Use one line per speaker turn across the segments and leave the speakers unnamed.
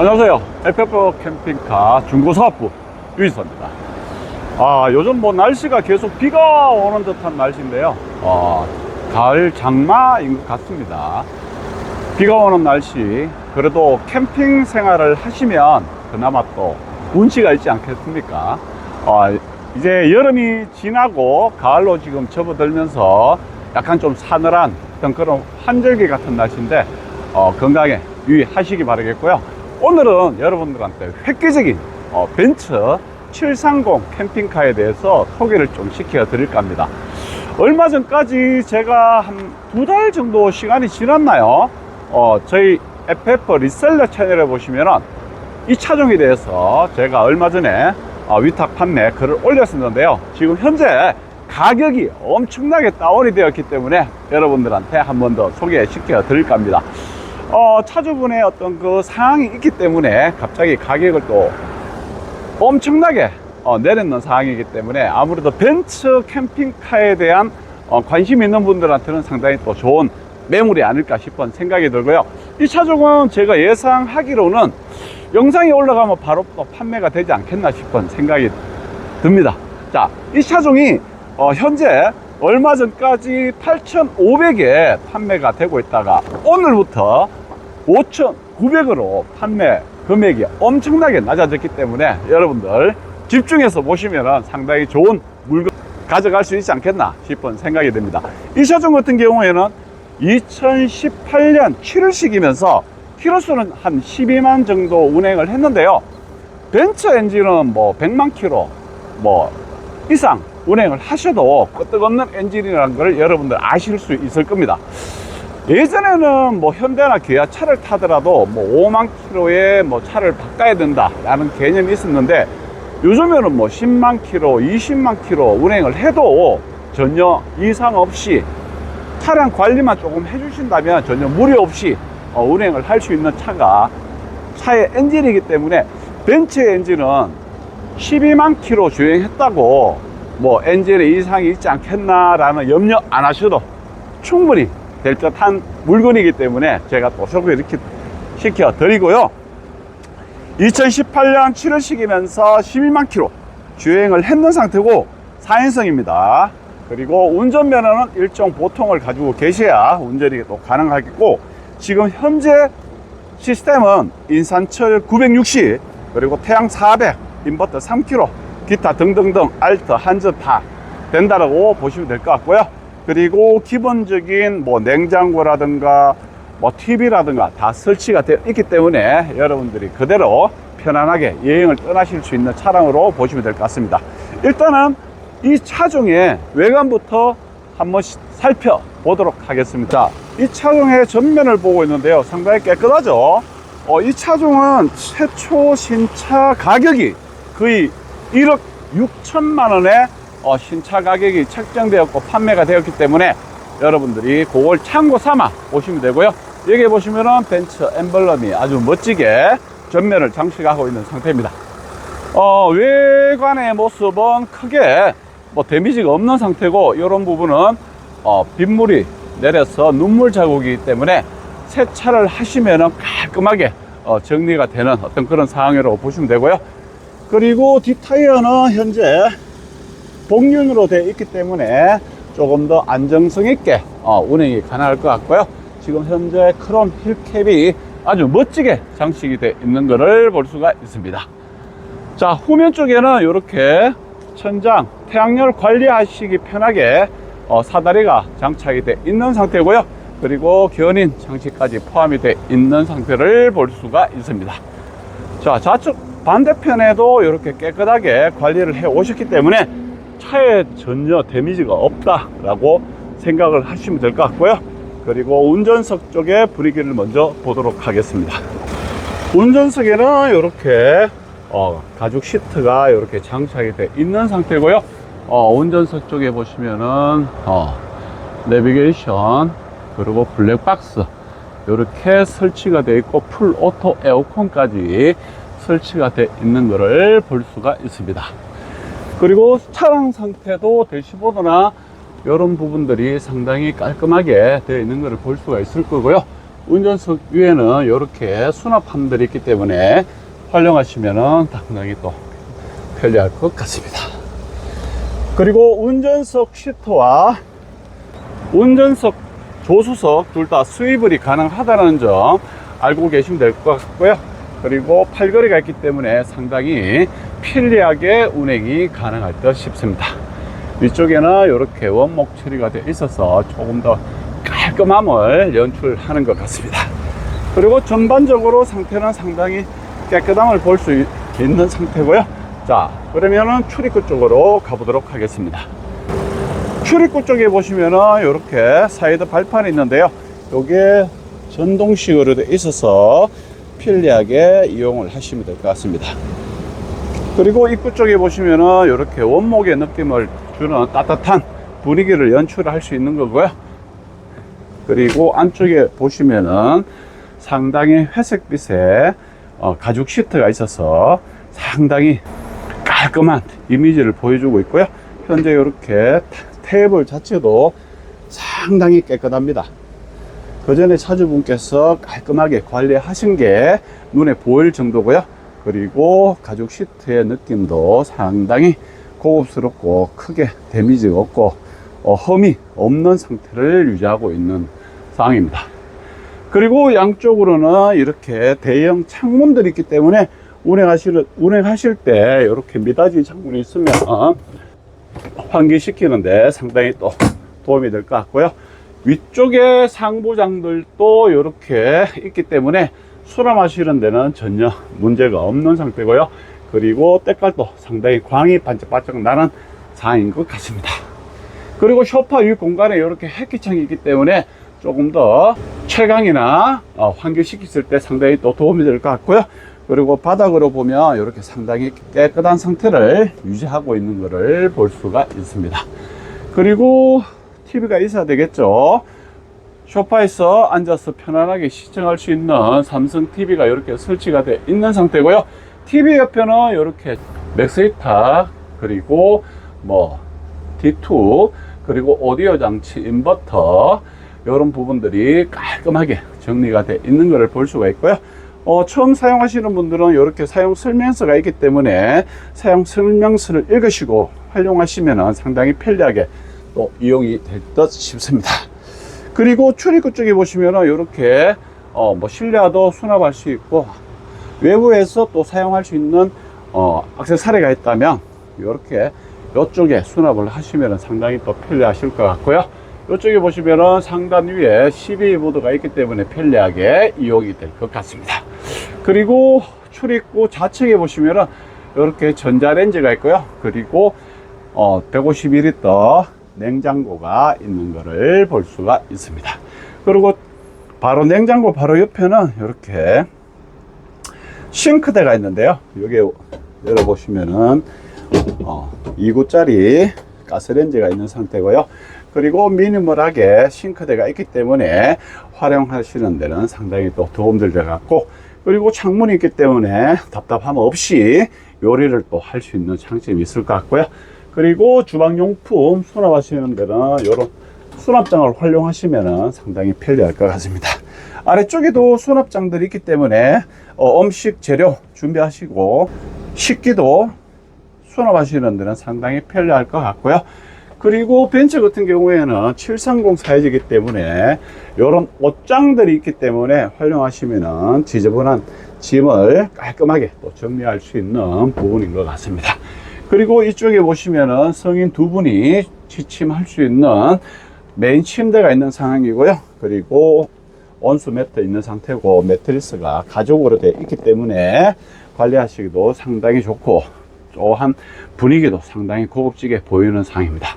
안녕하세요. FF 캠핑카 중고사업부 유인서입니다. 아, 요즘 뭐 날씨가 계속 비가 오는 듯한 날씨인데요. 어, 가을 장마인 것 같습니다. 비가 오는 날씨, 그래도 캠핑 생활을 하시면 그나마 또 운치가 있지 않겠습니까? 어, 이제 여름이 지나고 가을로 지금 접어들면서 약간 좀 사늘한 그런 환절기 같은 날씨인데 어, 건강에 유의하시기 바라겠고요. 오늘은 여러분들한테 획기적인 어, 벤츠 730 캠핑카에 대해서 소개를 좀 시켜 드릴까 합니다. 얼마 전까지 제가 한 두 달 정도 시간이 지났나요? 어, 저희 FF 리셀러 채널에 보시면은 이 차종에 대해서 제가 얼마 전에 어, 위탁 판매 글을 올렸었는데요. 지금 현재 가격이 엄청나게 다운이 되었기 때문에 여러분들한테 한 번 더 소개시켜 드릴까 합니다. 어, 차주분의 어떤 그 상황이 있기 때문에 갑자기 가격을 또 엄청나게 어, 내렸는 상황이기 때문에 아무래도 벤츠 캠핑카에 대한 어, 관심 있는 분들한테는 상당히 또 좋은 매물이 아닐까 싶은 생각이 들고요. 이 차종은 제가 예상하기로는 영상이 올라가면 바로 또 판매가 되지 않겠나 싶은 생각이 듭니다. 자, 이 차종이 어, 현재 얼마 전까지 8,500에 판매가 되고 있다가 오늘부터 5,900으로 판매 금액이 엄청나게 낮아졌기 때문에 여러분들 집중해서 보시면 상당히 좋은 물건 가져갈 수 있지 않겠나 싶은 생각이 듭니다. 이 차종 같은 경우에는 2018년 7월식이면서 키로수는 한 12만 정도 운행을 했는데요. 벤츠 엔진은 뭐 100만 킬로 뭐 이상 운행을 하셔도 끄떡없는 엔진이라는 걸 여러분들 아실 수 있을 겁니다. 예전에는 뭐 현대나 기아 차를 타더라도 뭐 5만 킬로의 뭐 차를 바꿔야 된다라는 개념이 있었는데 요즘에는 뭐 10만 킬로, 20만 킬로 운행을 해도 전혀 이상 없이 차량 관리만 조금 해주신다면 전혀 무리 없이 어, 운행을 할 수 있는 차가 차의 엔진이기 때문에 벤츠 엔진은 12만 킬로 주행했다고 뭐 엔진에 이상이 있지 않겠나라는 염려 안 하셔도 충분히 될 듯한 물건이기 때문에 제가 또 소개 이렇게 시켜 드리고요. 2018년 7월식이면서 11만 킬로 주행을 했는 상태고 4인승입니다. 그리고 운전면허는 일종 보통을 가지고 계셔야 운전이 또 가능하겠고 지금 현재 시스템은 인산철 960 그리고 태양 400 인버터 3kg 기타 등등등 알트 한전 다 된다라고 보시면 될 것 같고요 그리고 기본적인 뭐 냉장고라든가 뭐 TV라든가 다 설치가 되어 있기 때문에 여러분들이 그대로 편안하게 여행을 떠나실 수 있는 차량으로 보시면 될 것 같습니다. 일단은 이 차종의 외관부터 한번 살펴보도록 하겠습니다. 자, 이 차종의 전면을 보고 있는데요. 상당히 깨끗하죠? 어, 이 차종은 최초 신차 가격이 거의 1억 6천만 원의 어, 신차 가격이 책정되었고 판매가 되었기 때문에 여러분들이 그걸 참고 삼아 보시면 되고요 여기 보시면은 벤츠 엠블럼이 아주 멋지게 전면을 장식하고 있는 상태입니다 어, 외관의 모습은 크게 뭐 데미지가 없는 상태고 이런 부분은 어, 빗물이 내려서 눈물 자국이기 때문에 세차를 하시면은 깔끔하게 어, 정리가 되는 어떤 그런 상황이라고 보시면 되고요. 그리고 뒷타이어는 현재 복륜으로 되어 있기 때문에 조금 더 안정성 있게 어, 운행이 가능할 것 같고요. 지금 현재 크롬 힐캡이 아주 멋지게 장식이 되어 있는 것을 볼 수가 있습니다. 자, 후면 쪽에는 이렇게 천장, 태양열 관리하시기 편하게 어, 사다리가 장착이 되어 있는 상태고요. 그리고 견인 장치까지 포함이 되어 있는 상태를 볼 수가 있습니다. 자, 좌측 반대편에도 이렇게 깨끗하게 관리를 해 오셨기 때문에 차에 전혀 데미지가 없다라고 생각을 하시면 될 것 같고요. 그리고 운전석 쪽에 브리기를 먼저 보도록 하겠습니다. 운전석에는 이렇게 어, 가죽 시트가 이렇게 장착이 되어 있는 상태고요. 어, 운전석 쪽에 보시면은 어, 내비게이션 그리고 블랙박스 이렇게 설치가 되어 있고 풀 오토 에어컨까지 설치가 되어 있는 것을 볼 수가 있습니다. 그리고 차량 상태도 대시보드나 이런 부분들이 상당히 깔끔하게 되어 있는 것을 볼 수가 있을 거고요. 운전석 위에는 이렇게 수납함들이 있기 때문에 활용하시면 상당히 또 편리할 것 같습니다. 그리고 운전석 시트와 운전석 조수석 둘다 스위블이 가능하다는 점 알고 계시면 될 것 같고요. 그리고 팔걸이가 있기 때문에 상당히 편리하게 운행이 가능할 듯 싶습니다. 위쪽에는 이렇게 원목 처리가 되어 있어서 조금 더 깔끔함을 연출하는 것 같습니다. 그리고 전반적으로 상태는 상당히 깨끗함을 볼 수 있는 상태고요. 자, 그러면은 출입구 쪽으로 가보도록 하겠습니다. 출입구 쪽에 보시면은 이렇게 사이드 발판이 있는데요. 요게 전동식으로 되어 있어서 편리하게 이용을 하시면 될 것 같습니다. 그리고 입구 쪽에 보시면은 이렇게 원목의 느낌을 주는 따뜻한 분위기를 연출할 수 있는 거고요. 그리고 안쪽에 보시면은 상당히 회색빛의 어, 가죽 시트가 있어서 상당히 깔끔한 이미지를 보여주고 있고요. 현재 이렇게 테이블 자체도 상당히 깨끗합니다. 그 전에 차주분께서 깔끔하게 관리하신 게 눈에 보일 정도고요. 그리고 가죽 시트의 느낌도 상당히 고급스럽고 크게 데미지가 없고 어, 험이 없는 상태를 유지하고 있는 상황입니다. 그리고 양쪽으로는 이렇게 대형 창문들이 있기 때문에 운행하실, 운행하실 때 이렇게 미닫이 창문이 있으면 환기시키는데 상당히 또 도움이 될 것 같고요. 위쪽에 상부장들도 이렇게 있기 때문에 수납하시는 데는 전혀 문제가 없는 상태고요. 그리고 때깔도 상당히 광이 반짝반짝 나는 상황인 것 같습니다. 그리고 쇼파 위 공간에 이렇게 햇기창이 있기 때문에 조금 더 채광이나 어, 환기시켰을 때 상당히 또 도움이 될 것 같고요. 그리고 바닥으로 보면 이렇게 상당히 깨끗한 상태를 유지하고 있는 것을 볼 수가 있습니다. 그리고 TV가 있어야 되겠죠. 소파에서 앉아서 편안하게 시청할 수 있는 삼성 TV가 이렇게 설치가 되어 있는 상태고요. TV 옆에는 이렇게 맥스히타 그리고 뭐 D2 그리고 오디오 장치 인버터 이런 부분들이 깔끔하게 정리가 되어 있는 것을 볼 수가 있고요. 어, 처음 사용하시는 분들은 이렇게 사용 설명서가 있기 때문에 사용 설명서를 읽으시고 활용하시면 상당히 편리하게 또 이용이 될 듯 싶습니다. 그리고 출입구 쪽에 보시면 이렇게 어, 뭐 실내화도 수납할 수 있고 외부에서 또 사용할 수 있는 어, 액세서리가 있다면 이렇게 이쪽에 수납을 하시면 상당히 또 편리하실 것 같고요. 이쪽에 보시면은 상단 위에 12 보드가 있기 때문에 편리하게 이용이 될 것 같습니다. 그리고 출입구 좌측에 보시면은 이렇게 전자레인지가 있고요. 그리고 어, 151리터 냉장고가 있는 것을 볼 수가 있습니다. 그리고 바로 냉장고 바로 옆에는 이렇게 싱크대가 있는데요. 여기 열어보시면은 어, 2구짜리 가스레인지가 있는 상태고요. 그리고 미니멀하게 싱크대가 있기 때문에 활용하시는 데는 상당히 또 도움될 것 같고 그리고 창문이 있기 때문에 답답함 없이 요리를 또 할 수 있는 장점이 있을 것 같고요. 그리고 주방용품 수납하시는 데는 이런 수납장을 활용하시면 상당히 편리할 것 같습니다. 아래쪽에도 수납장들이 있기 때문에 어, 음식 재료 준비하시고 식기도 수납하시는 데는 상당히 편리할 것 같고요. 그리고 벤츠 같은 경우에는 730 사이즈이기 때문에 이런 옷장들이 있기 때문에 활용하시면 지저분한 짐을 깔끔하게 또 정리할 수 있는 부분인 것 같습니다. 그리고 이쪽에 보시면은 성인 두 분이 취침할 수 있는 메인 침대가 있는 상황이고요. 그리고 온수 매트 있는 상태고 매트리스가 가죽으로 되어 있기 때문에 관리하시기도 상당히 좋고 또한 분위기도 상당히 고급지게 보이는 상황입니다.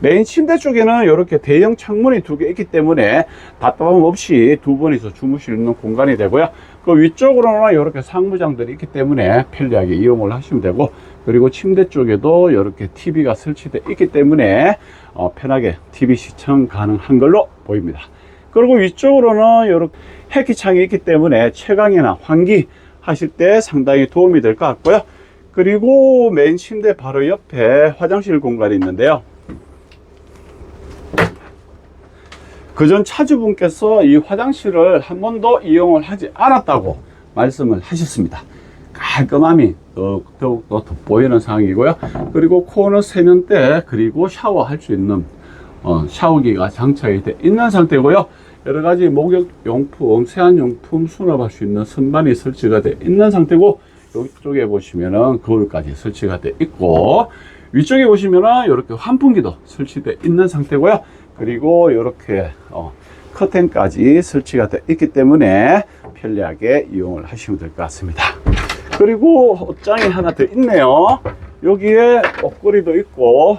메인 침대 쪽에는 이렇게 대형 창문이 두 개 있기 때문에 답답함 없이 두 분이서 주무실 수 있는 공간이 되고요. 그 위쪽으로는 이렇게 상부장들이 있기 때문에 편리하게 이용을 하시면 되고 그리고 침대 쪽에도 이렇게 TV가 설치되어 있기 때문에 어, 편하게 TV 시청 가능한 걸로 보입니다. 그리고 위쪽으로는 이렇게 햇기창이 있기 때문에 채광이나 환기 하실 때 상당히 도움이 될 것 같고요. 그리고 메인 침대 바로 옆에 화장실 공간이 있는데요. 그전 차주분께서 이 화장실을 한 번도 이용을 하지 않았다고 말씀을 하셨습니다. 깔끔함이 더욱, 더욱 더 돋보이는 상황이고요. 그리고 코너 세면대 그리고 샤워할 수 있는 어, 샤워기가 장착이 돼 있는 상태고요. 여러 가지 목욕 용품, 세안 용품 수납할 수 있는 선반이 설치가 돼 있는 상태고 이쪽에 보시면은 거울까지 설치가 돼 있고 위쪽에 보시면은 이렇게 환풍기도 설치되어 있는 상태고요. 그리고 이렇게 어, 커튼까지 설치가 되어 있기 때문에 편리하게 이용을 하시면 될 것 같습니다. 그리고 옷장이 하나 더 있네요. 여기에 옷걸이도 있고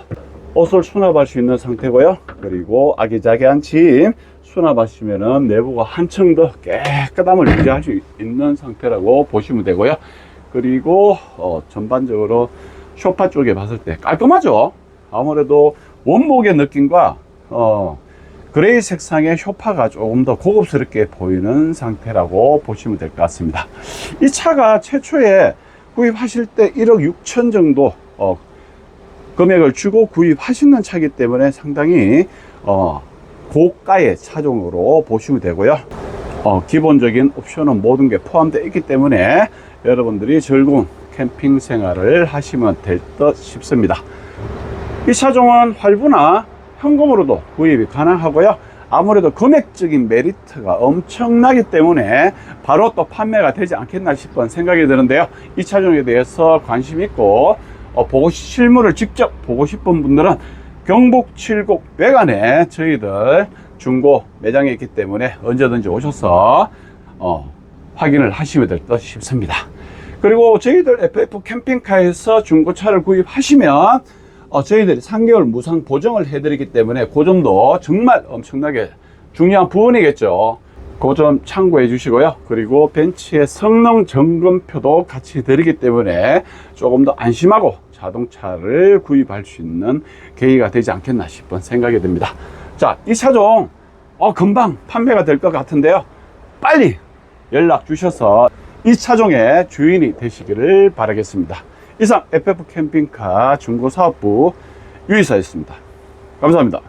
옷을 수납할 수 있는 상태고요. 그리고 아기자기한 짐 수납하시면 은 내부가 한층 더 깨끗함을 유지할 수 있는 상태라고 보시면 되고요. 그리고 어, 전반적으로 쇼파 쪽에 봤을 때 깔끔하죠. 아무래도 원목의 느낌과 어, 그레이 색상의 쇼파가 조금 더 고급스럽게 보이는 상태라고 보시면 될 것 같습니다. 이 차가 최초에 구입하실 때 1억 6천 정도 어, 금액을 주고 구입하시는 차이기 때문에 상당히 어, 고가의 차종으로 보시면 되고요. 어, 기본적인 옵션은 모든 게 포함되어 있기 때문에 여러분들이 즐거운 캠핑 생활을 하시면 될 듯 싶습니다. 이 차종은 할부나 현금으로도 구입이 가능하고요. 아무래도 금액적인 메리트가 엄청나기 때문에 바로 또 판매가 되지 않겠나 싶은 생각이 드는데요. 이 차종에 대해서 관심 있고 어, 보고 싶- 실물을 직접 보고 싶은 분들은 경북 칠곡 외관에 저희들 중고 매장에 있기 때문에 언제든지 오셔서 어, 확인을 하시면 될 듯 싶습니다. 그리고 저희들 FF 캠핑카에서 중고차를 구입하시면 어, 저희들이 3개월 무상 보증을 해드리기 때문에 그 점도 정말 엄청나게 중요한 부분이겠죠. 그 점 참고해 주시고요. 그리고 벤츠의 성능 점검표도 같이 드리기 때문에 조금 더 안심하고 자동차를 구입할 수 있는 계기가 되지 않겠나 싶은 생각이 듭니다. 자, 이 차종 어, 금방 판매가 될 것 같은데요. 빨리 연락 주셔서 이 차종의 주인이 되시기를 바라겠습니다. 이상 FF 캠핑카 중고사업부 유이사였습니다. 감사합니다.